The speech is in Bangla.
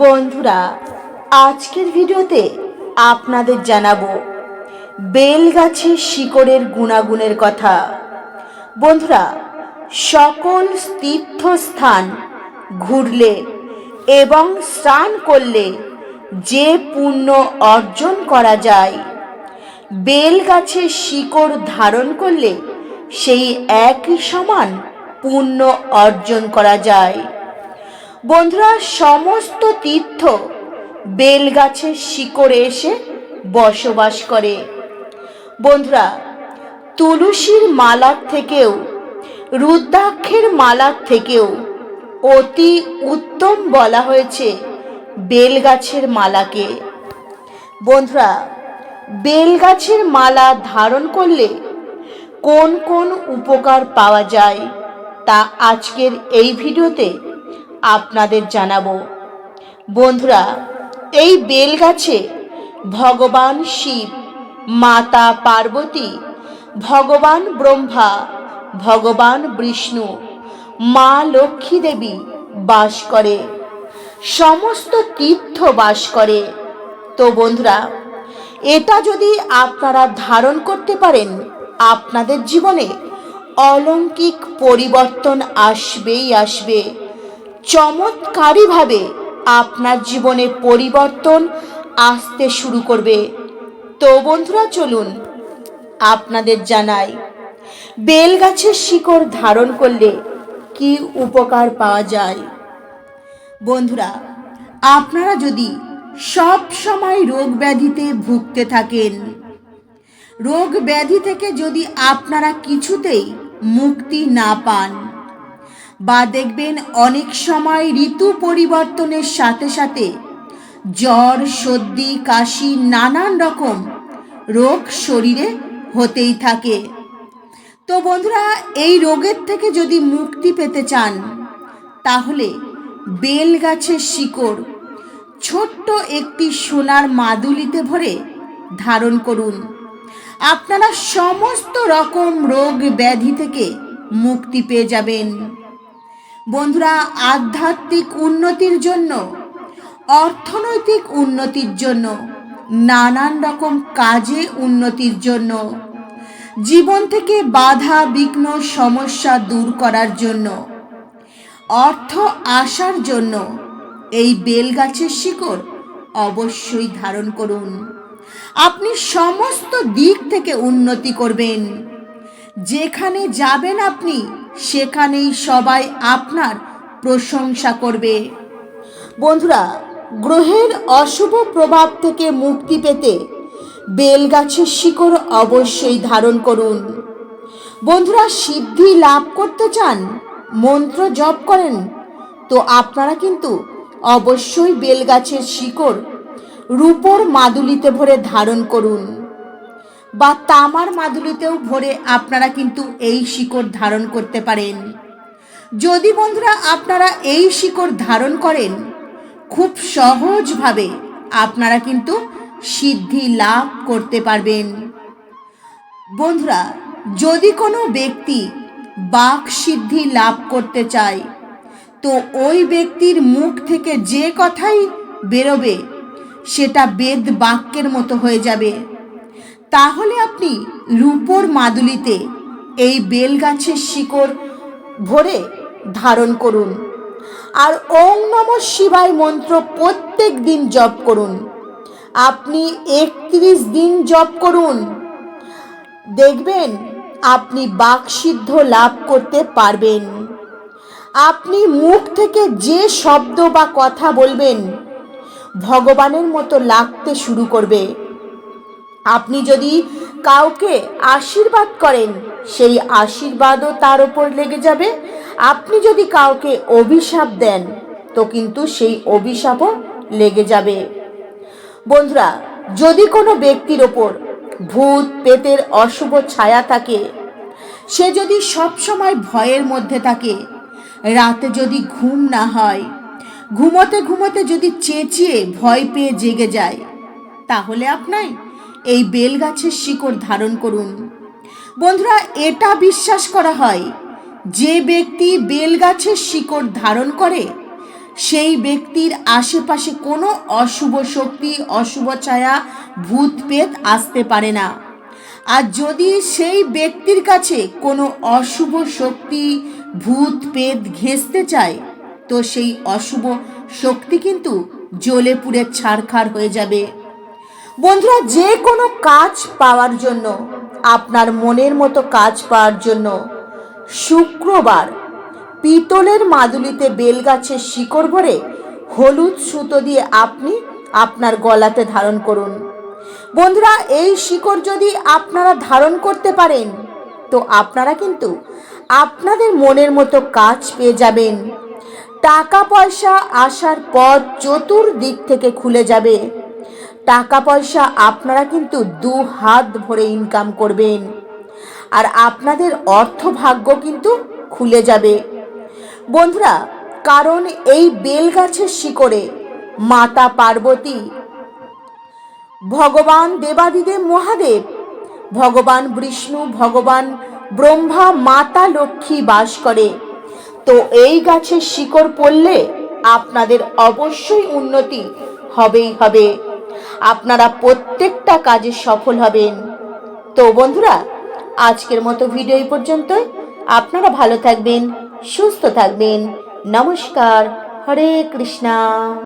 বন্ধুরা, আজকের ভিডিওতে আপনাদের জানাব বেল গাছের শিকড়ের গুণাগুণের কথা। বন্ধুরা, সকল তীর্থস্থান ঘুরলে এবং স্নান করলে যে পুণ্য অর্জন করা যায় বেল গাছের শিকড় ধারণ করলে সেই একই সমান পুণ্য অর্জন করা যায়। বন্ধুরা, সমস্ত তীর্থ বেল গাছের শিকড়ে এসে বসবাস করে। বন্ধুরা, তুলসীর মালার থেকেও, রুদ্রাক্ষের মালার থেকেও অতি উত্তম বলা হয়েছে বেল গাছের মালাকে। বন্ধুরা বেল গাছের মালা ধারণ করলে কোন কোন উপকার পাওয়া যায় তা আজকের এই ভিডিওতে আপনাদের জানাব। বন্ধুরা, এই বেলগাছে ভগবান শিব, মাতা পার্বতী, ভগবান ব্রহ্মা, ভগবান বিষ্ণু, মা লক্ষ্মী দেবী বাস করে। সমস্ত তীর্থ বাস করে। তো বন্ধুরা, এটা যদি আপনারা ধারণ করতে পারেন, আপনাদের জীবনে অলৌকিক পরিবর্তন আসবেই আসবে। চমৎকারীভাবে আপনার জীবনে পরিবর্তন আসতে শুরু করবে। তো বন্ধুরা, চলুন আপনাদের জানাই বেল গাছের শিকড় ধারণ করলে কি উপকার পাওয়া যায়? বন্ধুরা, আপনারা যদি সব সময় রোগ ব্যাধিতে ভুগতে থাকেন, রোগ ব্যাধি থেকে যদি আপনারা কিছুতেই মুক্তি না পান বা দেখবেন অনেক সময় ঋতু পরিবর্তনের সাথে সাথে জ্বর, সর্দি, কাশি, নানান রকম রোগ শরীরে হতেই থাকে। তো বন্ধুরা, এই রোগের থেকে যদি মুক্তি পেতে চান, তাহলে বেল গাছের শিকড় ছোট্ট একটি সোনার মাদুলিতে ভরে ধারণ করুন। আপনারা সমস্ত রকম রোগ ব্যাধি থেকে মুক্তি পেয়ে যাবেন। বন্ধুরা, আধ্যাত্মিক উন্নতির জন্য, অর্থনৈতিক উন্নতির জন্য, নানান রকম কাজে উন্নতির জন্য, জীবন থেকে বাধা, বিঘ্ন, সমস্যা দূর করার জন্য, অর্থ আসার জন্য এই বেল গাছের শিকড় অবশ্যই ধারণ করুন। আপনি সমস্ত দিক থেকে উন্নতি করবেন। যেখানে যাবেন আপনি সেখানেই সবাই আপনার প্রশংসা করবে। বন্ধুরা, গ্রহের অশুভ প্রভাব থেকে মুক্তি পেতে বেল গাছের শিকড় অবশ্যই ধারণ করুন। বন্ধুরা, সিদ্ধি লাভ করতে চান, মন্ত্র জপ করেন, তো আপনারা কিন্তু অবশ্যই বেল গাছের শিকড় রূপোর মাদুলিতে ভরে ধারণ করুন। বা তামার মাদুলিতেও ভরে আপনারা কিন্তু এই শিকড় ধারণ করতে পারেন। যদি বন্ধুরা আপনারা এই শিকড় ধারণ করেন, খুব সহজভাবে আপনারা কিন্তু সিদ্ধি লাভ করতে পারবেন। বন্ধুরা, যদি কোনো ব্যক্তি বাক সিদ্ধি লাভ করতে চায়, তো ওই ব্যক্তির মুখ থেকে যে কথাই বেরোবে, সেটা বেদ বাক্যের মতো হয়ে যাবে। তাহলে আপনি রূপোর মাদুলিতে এই বেল গাছের শিকড় ভরে ধারণ করুন। আর ওং নম শিবায় মন্ত্র প্রত্যেক দিন জপ করুন। আপনি একত্রিশ দিন জপ করুন। দেখবেন আপনি বাকসিদ্ধ লাভ করতে পারবেন। আপনি মুখ থেকে যে শব্দ বা কথা বলবেন, ভগবানের মতো লাগতে শুরু করবে। আপনি যদি কাউকে আশীর্বাদ করেন, সেই আশীর্বাদও তার ওপর লেগে যাবে। আপনি যদি কাউকে অভিশাপ দেন, তো কিন্তু সেই অভিশাপও লেগে যাবে। বন্ধুরা, যদি কোনো ব্যক্তির ওপর ভূত পেতের অশুভ ছায়া থাকে, সে যদি সব সময় ভয়ের মধ্যে থাকে, রাতে যদি ঘুম না হয়, ঘুমোতে ঘুমোতে যদি চেঁচিয়ে ভয় পেয়ে জেগে যায়, তাহলে আপনার এই বেল গাছের শিকড় ধারণ করুন। বন্ধুরা, এটা বিশ্বাস করা হয়, যে ব্যক্তি বেল গাছের শিকড় ধারণ করে, সেই ব্যক্তির আশেপাশে কোনো অশুভ শক্তি, অশুভ ছায়া, ভূত পেত আসতে পারে না। আর যদি সেই ব্যক্তির কাছে কোনো অশুভ শক্তি, ভূত পেত ঘেঁষতে চায়, তো সেই অশুভ শক্তি কিন্তু জ্বলে পুড়ে ছারখার হয়ে যাবে। বন্ধুরা, যে কোনো কাজ পাওয়ার জন্য, আপনার মনের মতো কাজ পাওয়ার জন্য, শুক্রবার পিতলের মাদুলিতে বেলগাছের শিকড় ভরে হলুদ সুতো দিয়ে আপনি আপনার গলাতে ধারণ করুন। বন্ধুরা, এই শিকড় যদি আপনারা ধারণ করতে পারেন, তো আপনারা কিন্তু আপনাদের মনের মতো কাজ পেয়ে যাবেন। টাকা পয়সা আসার পথ চতুর্দিক থেকে খুলে যাবে। টাকা পয়সা আপনারা কিন্তু দু হাত ভরে ইনকাম করবেন। আর আপনাদের অর্থ ভাগ্য কিন্তু খুলে যাবে। বন্ধুরা, কারণ এই বেলগাছের শিকড়ে মাতা পার্বতী, ভগবান দেবাদিদেব মহাদেব, ভগবান বিষ্ণু, ভগবান ব্রহ্মা, মাতা লক্ষ্মী বাস করে। তো এই গাছের শিকড় পড়লে আপনাদের অবশ্যই উন্নতি হবেই হবে। আপনারা প্রত্যেকটা কাজে সফল হবেন। তো বন্ধুরা, আজকের মতো ভিডিও এই পর্যন্ত আপনারা ভালো থাকবেন, সুস্থ থাকবেন। নমস্কার, হরে কৃষ্ণা।